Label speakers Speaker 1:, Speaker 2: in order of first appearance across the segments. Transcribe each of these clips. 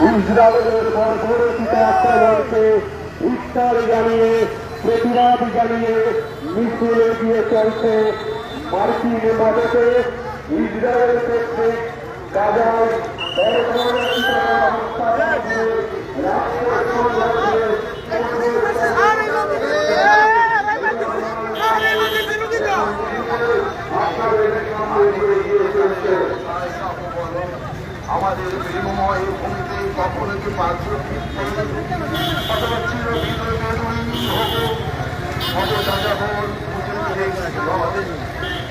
Speaker 1: ইসরায়েলের বর্বরচিত আক্রমণকে উত্তার জানিয়ে প্রতিবাদ জানিয়ে মিছিল দিয়ে চলছে মার্কিন মদতে ইসরায়েল কর্তৃক
Speaker 2: আমাদের ভূমিতে কখনো পাত্র অথবা ছিল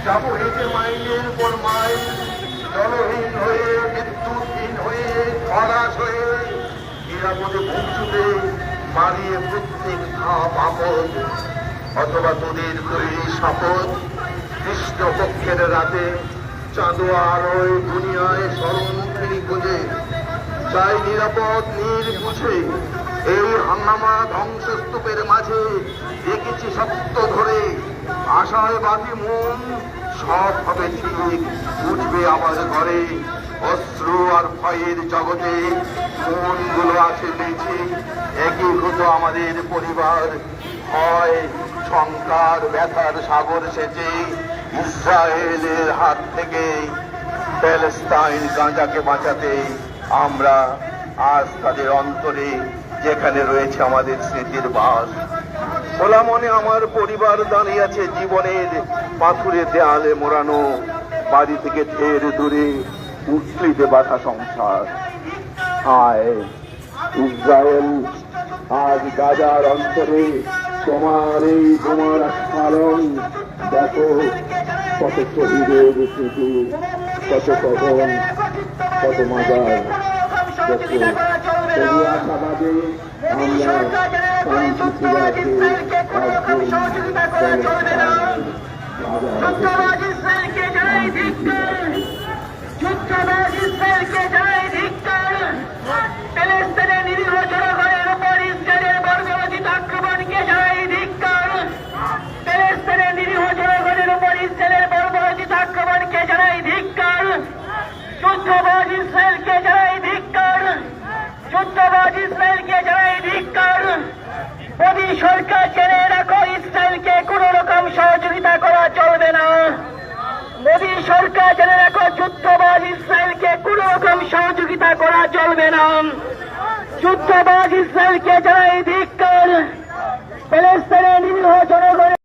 Speaker 2: যাব হেঁটে মাইলের পর মাইল, জলহীন হয়ে বিদ্যুৎহীন হয়ে খরাস হয়ে, নিরাপদে পৌঁছতে মারিয়ে প্রত্যেক ধাপ আপদ অথবা তোদের তৈরি শপথ, কৃষ্ণপক্ষের রাতে চাঁদোয়া আলোয় দুনিয়ায় স্মরণমুখী খুঁজে। চাই নিরাপদ নীর বুঝে এই হাঙ্গামা ধ্বংসস্তূপের মাঝে দেখেছি সত্য ধরে। আশায় বাতি মন, সব হবে ঠিক উঠবে আবার ঘরে। অস্ত্র আর ভয়ের জগতে মনগুলো আছে বেঁচে। একীভূত আমাদের পরিবার হয় শঙ্কার, ব্যথার সাগর সেচে ইসরায়েলের হাত থেকে প্যালেস্তাইন গাঁজাকে বাঁচাতে আমরা আজ তাদের অন্তরে যেখানে রয়েছে আমাদের স্মৃতির বাস, খোলা মনে আমার পরিবার দাঁড়িয়ে আছে জীবনের পাথুরে দেয়ালে মোড়ানো, বাড়ি থেকে ঢের দূরে উঠলিতে বাধা সংসার। আয় ইসরায়েল, আজ গাজার অন্তরে তোমার এই তোমার আস্ফালন দেখো কত শহীদের স্মৃতি। কত কখন কত মাজার আশাবাদে আমরা
Speaker 3: যুদ্ধবাজ ইসরায়েলকে জানাই ধিক্কার মোদী সরকার জেনে রাখো, ইসরায়েলকে কোন রকম সহযোগিতা করা চলবে না। মোদী সরকার জেনে রাখো, যুদ্ধবাজ ইসরায়েলকে কোন রকম সহযোগিতা করা চলবে না। যুদ্ধবাজ ইসরায়েলকে জানাই ধিক্কার প্যালেস্তাইনের নিরীহ জনগণের